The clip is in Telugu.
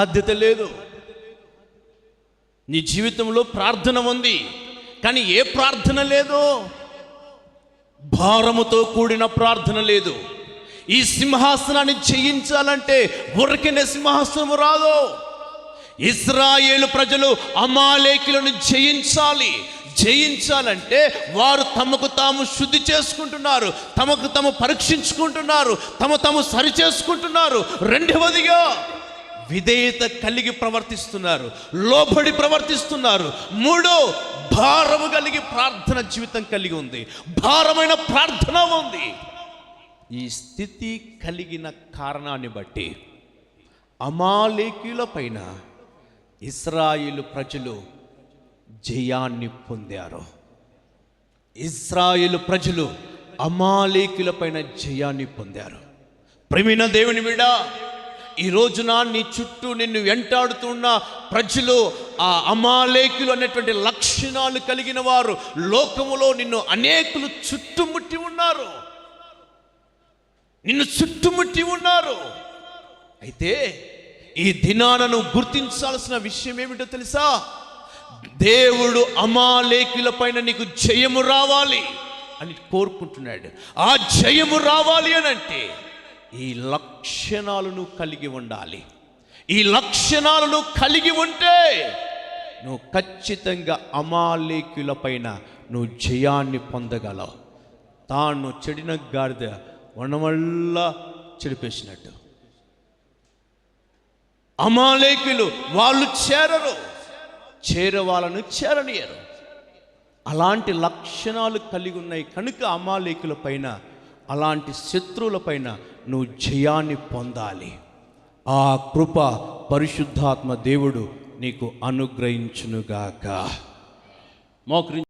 బాధ్యత లేదు. నీ జీవితంలో ప్రార్థన ఉంది. కానీ ఏ ప్రార్థన లేదు? భారముతో కూడిన ప్రార్థన లేదు. ఈ సింహాసనాన్ని జయించాలంటే ఉరకిన సింహాసనము రాదు. ఇస్రాయేలు ప్రజలు అమాలేకులను జయించాలి. జయించాలంటే వారు తమకు తాము శుద్ధి చేసుకుంటున్నారు. తమకు తాము పరీక్షించుకుంటున్నారు. తమ తాము సరి చేసుకుంటున్నారు. రెండవదిగా విధేయత కలిగి ప్రవర్తిస్తున్నారు లోబడి ప్రవర్తిస్తున్నారు. మూడో భారము కలిగి ప్రార్థన జీవితం కలిగి ఉంది. భారమైన ప్రార్థన ఉంది. ఈ స్థితి కలిగిన కారణాన్ని బట్టి అమాలేకీల పైన ఇస్రాయిలు ప్రజలు జయాన్ని పొందారు. ఇస్రాయేలు ప్రజలు అమాలేకుల పైన జయాన్ని పొందారు. ప్రమీణ దేవుని విడా ఈ రోజున నీ చుట్టూ నిన్ను వెంటాడుతున్న ప్రజలు ఆ అమాలేకులు అనేటువంటి లక్షణాలు కలిగిన వారు లోకములో నిన్ను అనేకులు చుట్టుముట్టి ఉన్నారు. నిన్ను చుట్టుముట్టి ఉన్నారు. అయితే ఈ దినాలను గుర్తించాల్సిన విషయం ఏమిటో తెలుసా? దేవుడు అమాలేకుల పైన నీకు జయము రావాలి అని కోరుకుంటున్నాడు. ఆ జయము రావాలి అని అంటే ఈ లక్షణాలను కలిగి ఉండాలి. ఈ లక్షణాలను కలిగి ఉంటే నువ్వు ఖచ్చితంగా అమాలేకుల పైన నువ్వు జయాన్ని పొందగలవు. తాను చెడిన గాడిద వనవల్ల చెడిపేసినట్టు. అమాలేకులు వాళ్ళు చేరరు. చేరే వాళ్ళను చేరనియరు. అలాంటి లక్షణాలు కలిగి ఉన్నాయి కనుక అమాలేకుల పైన అలాంటి శత్రువుల పైన నువ్వు జయాన్ని పొందాలి. ఆ కృప పరిశుద్ధాత్మ దేవుడు నీకు అనుగ్రహించునుగాక. మోకరి